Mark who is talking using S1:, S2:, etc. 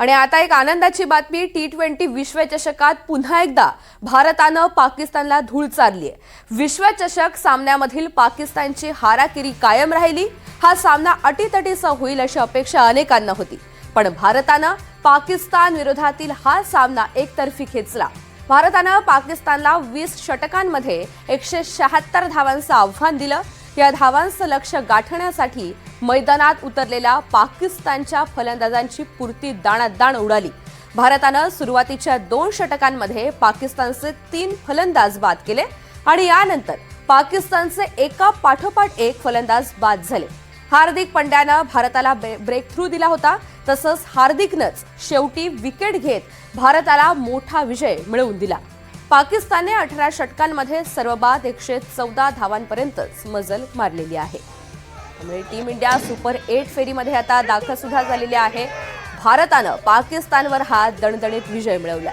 S1: आणि आता एक आनंदाची बातमी टी ट्वेंटी विश्वचषकात पुन्हा एकदा भारतानं पाकिस्तानला धूळ चारली आहे. विश्वचषक सामन्यामधील पाकिस्तानची हाराकिरी कायम राहिली. हा सामना अटीतटीचा होईल अशी अपेक्षा अनेकांना होती. पण भारतानं पाकिस्तान विरोधातील हा सामना एकतर्फी खेचला. भारतानं पाकिस्तानला वीस षटकांमध्ये एकशे शहात्तर धावांचं आव्हान दिलं. या धावांचं लक्ष गाठण्यासाठी मैदानात उतरलेल्या पाकिस्तानच्या फलंदाजांची पुरती दाणात दाण उडाली. भारतानं सुरुवातीच्या दोन षटकांमध्ये पाकिस्तानचे तीन फलंदाज बाद केले आणि यानंतर पाकिस्तानचे एका पाठोपाठ एक फलंदाज बाद झाले. हार्दिक पंड्यानं भारताला ब्रेक थ्रू दिला होता. तसंच हार्दिकनंच शेवटी विकेट घेत भारताला मोठा विजय मिळवून दिला. पाकिस्तानने अठरा षटकांमध्ये सर्वबाद एकशे चौदा धावांपर्यंतच मजल मारलेली आहे. त्यामुळे टीम इंडिया सुपर एट फेरीमध्ये आता दाखल सुद्धा झालेली आहे. भारतानं पाकिस्तानवर हा दणदणीत विजय मिळवला